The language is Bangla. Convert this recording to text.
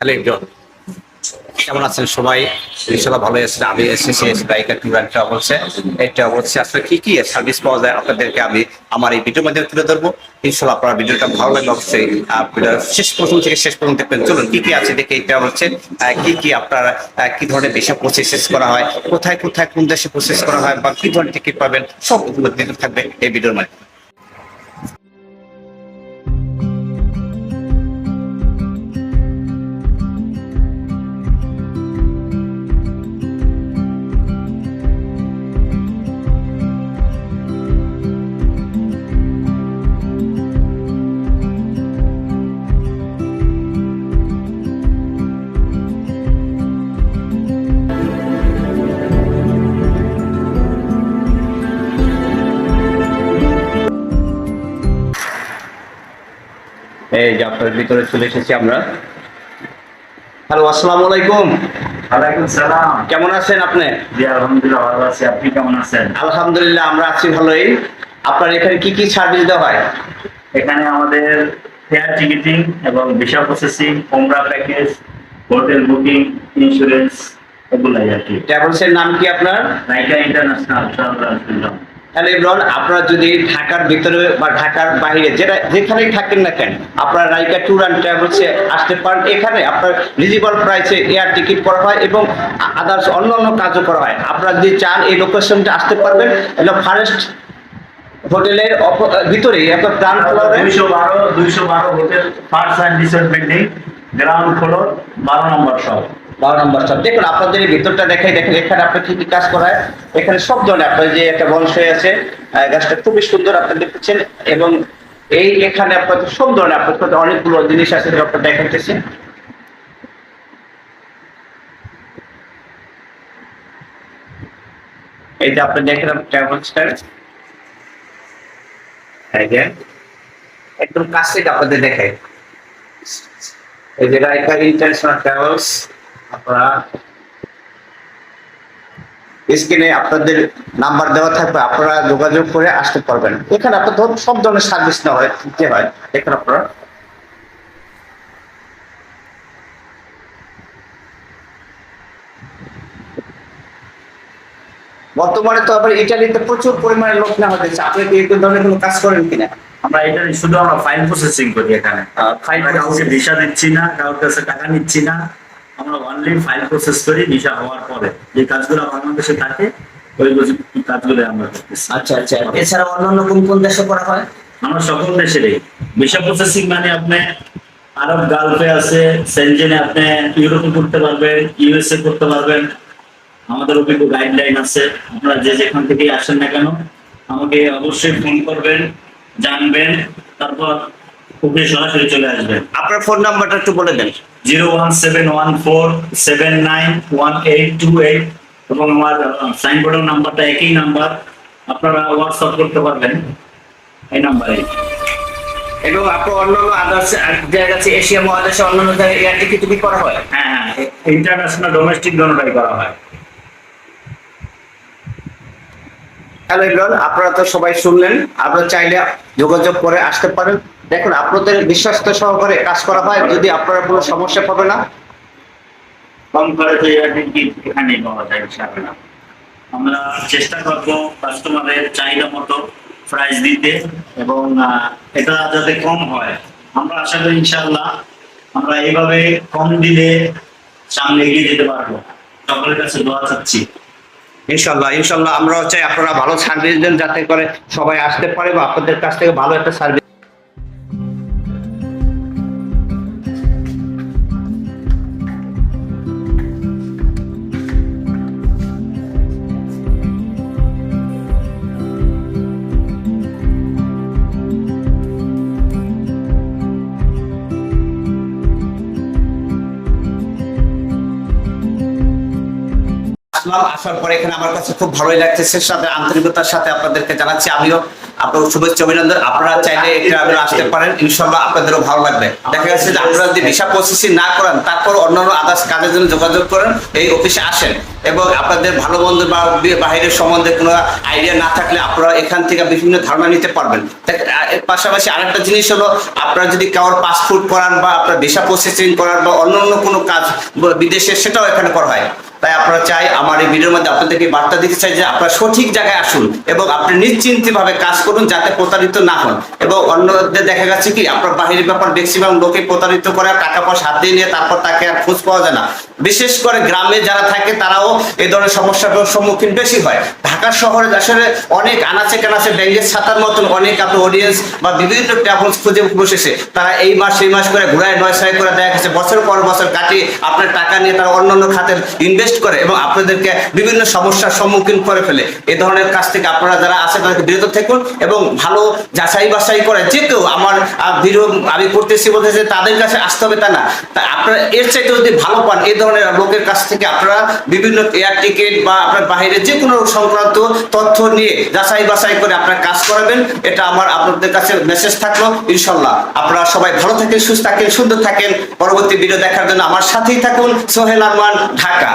হ্যালো ইন্দ্র কেমন আছেন সবাই? ইনশাল্লাহ ভালো আছেন আমি এসেছি রাইকা ট্যুর অ্যান্ড ট্রাভেলসে এই আসলে কি কি সার্ভিস পাওয়া যায় আপনাদেরকে আমি আমার এই ভিডিওর মাধ্যমে তুলে ধরবো। ইনশাল্লাহ আপনার ভিডিওটা ভালো লাগলে অবশ্যই ভিডিওর শেষ প্রথম থেকে শেষ পর্যন্ত দেখবেন। চলুন, কি কি আছে দেখে এই ট্রাভেলসে কি কি আপনার কি ধরনের ভিসা প্রসেস করা হয়, কোথায় কোথায় কোন দেশে প্রসেস করা হয় বা কি ধরনের টিকিট পাবেন সব থাকবে এই ভিডিওর মাধ্যমে। এই আপনার ভিতরে চলে এসেছি আমরা। হ্যালো আসসালামু আলাইকুম। ওয়ালাইকুম সালাম। কেমন আছেন আপনি? জি আলহামদুলিল্লাহ ভালো আছি। আপনি কেমন আছেন? আলহামদুলিল্লাহ আমরা আছি ভালোই। আপনার এখানে কি কি সার্ভিস দেওয়া হয়? এখানে আমাদের ফেয়ার টিকিটিং এবং ভিসা প্রসেসিং ওমরা প্যাকেজ হোটেল বুকিং ইন্স্যুরেন্স এগুলাই আর কি। ট্রাভেলসের নাম কি আপনার? নাইকা ইন্টারন্যাশনাল ট্রাভেল তাহলে ইমরান, আপনারা যদি ঢাকার ভিতরে বা ঢাকার বাইরে যেটা যেখানেই থাকেন না কেন, আপনারা রাইকা ট্যুর অ্যান্ড ট্রাভেলসে আসতে পারেন। এখানে আপনার রিজনেবল প্রাইসে এয়ার টিকিট করা হয় এবং আদার্স অন্য অন্য কাজও করা হয়। আপনারা যদি চান এই লোকেশনটা আসতে পারবেন এটা ফারেস্ট হোটেলের ভিতরেই একটা গ্রাউন্ড ফ্লোরে দুইশো বারো দুইশো বারো hotel first and resort building ground floor বারো নম্বর সব বারো নম্বর সব। দেখুন, আপনাদের এই ভিতরটা দেখাই, দেখেন, এখানে আপনার কি কি কাজ করা হয় এখানে সব ধরনের আপনার যে একটা বংশ হয়ে আছে গাছটা খুবই সুন্দর আপনারা দেখতেছেন, এবং এই এখানে আপনার সব ধরনের আপনার অনেকগুলো জিনিস আছে আপনার দেখাইতেছে। এই যে আপনি দেখেন যে, একদম কাছ আপনাদের দেখাই। এই যে রাইকা ইন্টারন্যাশনাল ট্রাভেলস আপনারা স্ক্রিনে আপনাদের নাম্বার দেওয়া থাকবে আপনারা যোগাযোগ করে আসতে পারবেন। এখানে আপনার ধরুন সব ধরনের সার্ভিস হয় দিতে হয়। এখানে আপনারা। বর্তমানে তো আবার ইটালিতে প্রচুর পরিমাণে লোক নেওয়া হচ্ছে। আপনি কি এই ধরনের কোনো কাজ করেন কিনা? আমরা এটা শুধু আমরা ফাইল প্রসেসিং করি এখানে। file আমরা কাউকে ভিসা দিচ্ছি না কারোর কাছে টাকা নিচ্ছি না। আমরা অনলি ফাইল প্রসেস করি ভিসা হওয়ার পরে। যে কাজগুলো বাংলাদেশে থাকে ওই কাজগুলো আমরা আচ্ছা আচ্ছা। এছাড়া অন্যান্য কোন কোন দেশে করা হয়? আমরা সকল দেশেরই। ভিসা প্রসেসিং মানে আপনি আরব গালফে আছে সেনজেনে আপনি ইউরোপে করতে পারবেন ইউএসএ করতে পারবেন। আমাদের অভিজ্ঞ গাইডলাইন আছে। আপনারা যে যেখান থেকে আসেন না কেন আমাকে অবশ্যই ফোন করবেন জানবেন। তারপর ওকে সরাসরি চলে আসবেন আপনার ফোন নাম্বারটা একটু বলে দেন। Zero one seven one four seven nine one eight two eight এবং আমার সাইনবোর্ডের নাম্বারটা একই নাম্বার আপনারা হোয়াটসঅ্যাপ করতে পারবেন এই নাম্বারে এবং আপনার অন্যান্য আদার্স জায়গা আছে এশিয়া মহাদেশে অন্যান্য জায়গায় এয়ার টিকিট টিকিট করা হয়? হ্যাঁ হ্যাঁ ইন্টারন্যাশনাল ডোমেস্টিক দোনোটাই করা হয়। হ্যালো ইমরান আপনারা তো সবাই শুনলেন। আপনারা চাইলে যোগাযোগ করে আসতে পারেন। দেখুন আপনাদের বিশ্বস্ত সহকারে কাজ করা হয় যদি আপনারা কোনো সমস্যা পাবে না। কম খরচে টিকিট পাওয়া যায় ইনশাআল্লাহ আমরা চেষ্টা করব কাস্টমারের চাহিদা মতো প্রাইস দিতে এবং এটা যাতে কম হয়। আমরা আশা করি ইনশাআল্লাহ আমরা এইভাবে কম দিলে সামনে এগিয়ে যেতে পারব। সকলের কাছে দোয়া চাচ্ছি। ইনশাল্লাহ ইনশাল্লাহ আমরাও চাই আপনারা ভালো সার্ভিস দেন যাতে করে সবাই আসতে পারে বা আপনাদের কাছ থেকে ভালো একটা সার্ভিস আসলাম, আসার পরে এখানে আমার কাছে খুব ভালোই লাগতেছে। সাথে আন্তরিকতার সাথে আপনাদেরকে জানাচ্ছি, আমিও আপনার শুভেচ্ছা, অভিনন্দন। আপনারা চাইলে আপনারা আসতে পারেন ইনশাল্লাহ আপনাদেরও ভালো লাগবে। দেখা যাচ্ছে যে আপনারা যদি ভিসা প্রসেসিং না করেন, তারপর অন্যান্য আদার্স কাজের জন্য যোগাযোগ করেন, এই অফিসে আসেন। এবং আপনাদের ভালো মন্দ বা বাইরের সম্বন্ধে কোনো আইডিয়া না থাকলে আপনারা এখান থেকে বিভিন্ন ধারণা নিতে পারবেন। পাশাপাশি আরেকটা জিনিস হলো, আপনারা যদি কারোর পাসপোর্ট করান বা আপনার ভিসা প্রসেসিং করান বা অন্য অন্য কোনো কাজ বিদেশে, সেটাও এখানে করা হয়। তাই আপনারা চাই আমার এই ভিডিওর মধ্যে আপনাদেরকে বার্তা দিতে চাই যে আপনারা সঠিক জায়গায় আসুন এবং আপনি নিশ্চিন্তে ভাবে কাজ করুন যাতে প্রতারিত না হন। এবং অন্যদের দেখা যাচ্ছে কি, আপনার বাহিরের ব্যাপার ম্যাক্সিমাম লোকে প্রতারিত করে টাকা পয়সা হাত দিয়ে নিয়ে তারপর তাকে আর খোঁজ পাওয়া যায় না। বিশেষ করে গ্রামে যারা থাকে তারাও এই ধরনের সমস্যার সম্মুখীন বেশি হয়। ঢাকা শহরে আসলে অনেক আনাচে কানাচে ব্যাংকের ছাতার মতন অনেক আপনার অডিয়েন্স বা বিভিন্ন ট্রাভেলস খুঁজে বসেছে। তারা এই মাস এই মাস করে ঘুরায়, নয়, ছয় করে দেখা গেছে। বছর পর বছর কাটিয়ে আপনার টাকা নিয়ে তারা অন্যান্য খাতের ইনভেস্ট করে এবং আপনাদেরকে বিভিন্ন সমস্যার সম্মুখীন করে ফেলে। এই ধরনের কাজ থেকে আপনারা যারা আছে তাদেরকে বিরত থাকুন এবং ভালো যাচাই বাছাই করে যে কেউ আমার ভিডিও আমি করতেছি বলতেছে তাদের কাছে আসতে হবে তা না। আপনারা এর চাইতে যদি ভালো পান এই ধরনের লোকের কাছ থেকে আপনারা বিভিন্ন এয়ার টিকিট বা আপনার বাইরে যে কোনো সংক্রান্ত তথ্য নিয়ে যাচাই বাছাই করে আপনার কাজ করাবেন। এটা আমার আপনাদের কাছে মেসেজ থাকল। ইনশাল্লাহ আপনারা সবাই ভালো থাকেন, সুস্থ থাকেন, সুন্দর থাকেন। পরবর্তী ভিডিও দেখার জন্য আমার সাথেই থাকুন। সোহেল আরমান, ঢাকা।